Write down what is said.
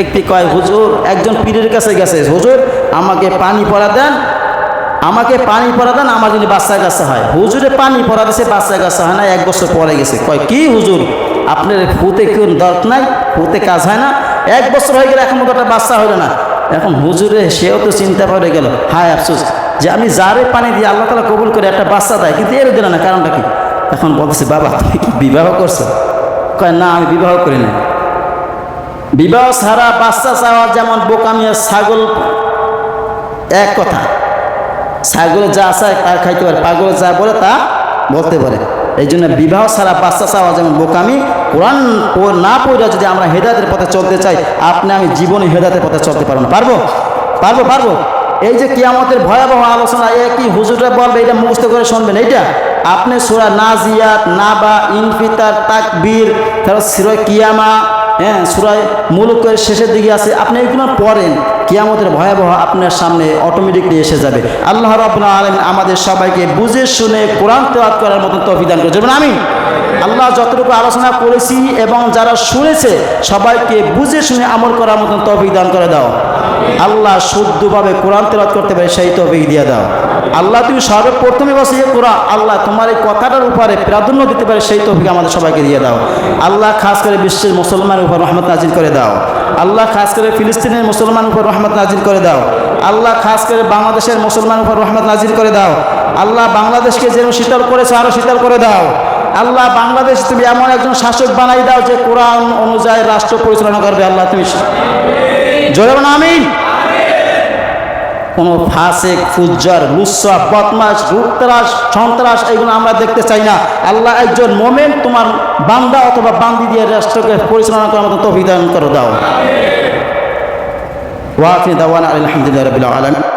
ব্যক্তি কয়, হুজুর, একজন পীরের কাছে গেছে। হুজুর, আমাকে পানি পড়া দেন। আমাকে পানি পড়া দেন, আমার যদি বাচ্চা কাছে হয়। হুজুরে পানি পড়া দিয়েছে বাচ্চা কাছে হয় না, এক বছর পরে গেছে। কয়, কি হুজুর, আপনার ফুতে কোন দরদ নাই? ফুতে কাজ হয় না? এক বছর হয়ে গেলে, এখন একটা বাচ্চা হলো না। এখন হুজুরে সেও তো চিন্তা করে গেল, হায় আফসোস, যে আমি যারে পানি দিয়ে আল্লাহ তালা কবুল করে একটা বাচ্চা দেয়, কিন্তু এর দিল না, কারণটা কি? এখন বলতেছে, বাবা, তুমি কি বিবাহ করছ? কয়, না, আমি বিবাহ করি না বিবাহ ছাড়া বাচ্চা চাওয়া যেমন বোকামিয়া ছাগল, এক কথা। ছাগলে যা চায় তা খাইতে পারে, পাগল যা বলে তা বলতে পারে। এই জন্য বিবাহ ছাড়া বাচ্চা চাওয়া যেমন বোকামি, কোরআন না পড়ে যদি আমরা হেদায়তের পথে চলতে চাই, আপনি আমি জীবনে হেদায়তের পথে চলতে পারব না। পারব? পারব পারব? এই যে কিয়ামতের ভয়াবহ আলোচনা, এ কি হুজুরটা বলবে, এটা মুখস্থ করে শুনবেন। এইটা? আপনি সুরা নাজিয়াত, নাবা, ইনফিতার, তাকবীর, তারপর সিরয় কিয়ামা হ্যাঁ সুরায় মুলুকের শেষের দিকে আছে। আপনি এগুলো পড়েন, কিয়ামতের ভয়াবহ আপনার সামনে অটোমেটিকলি এসে যাবে। আল্লাহ রাব্বুল আলামিন আমাদের সবাইকে বুঝে শুনে কোরআন তেলাওয়াত করার মতন তৌফিক দান যেমন আমি আল্লাহ যতটুকু আলোচনা করেছি এবং যারা শুনেছে, সবাইকে বুঝে শুনে আমল করার মতন তৌফিক দান করে দাও। আল্লাহ শুদ্ধভাবে কোরআন তেলাওয়াত করতে পারে সেই তৌফিক দিয়ে দাও। আল্লাহ তুমি সর্বপ্রথমে বসে যে, কোরআন, আল্লাহ তোমার এই কথাটার উপরে প্রাধান্য দিতে পারে সেই তৌফিক আমাদের সবাইকে দিয়ে দাও। আল্লাহ খাস করে বিশ্বের মুসলমানের উপর রহমত নাজিল করে দাও। আল্লাহ খাস করে ফিলিস্তিনের মুসলমানের উপর রহমত নাজিল করে দাও। আল্লাহ খাস করে বাংলাদেশের মুসলমানের উপর রহমত নাজিল করে দাও। আল্লাহ বাংলাদেশকে যেন শীতল করেছে আরও শীতল করে দাও। আল্লাহ বাংলাদেশ তুমি এমন একজন শাসক বানাই দাও যে, কোরআন অনুযায়ী রাষ্ট্র পরিচালনা করবে আল্লাহ তুমি জোরে আমিন। কোনো ফাঁসেক, ফুজ্জার লুসা বদমাস, রূপতরাস, সন্ত্রাস, এগুলো আমরা দেখতে চাই না। আল্লাহ একজন মোমেন, তোমার বান্দা অথবা বান্দি দিয়ে রাষ্ট্রকে পরিচালনা করার মতো তফিদান করে দাও। ওয়াকিন দাওয়ান আলহামদুলিল্লাহ রবিল আলম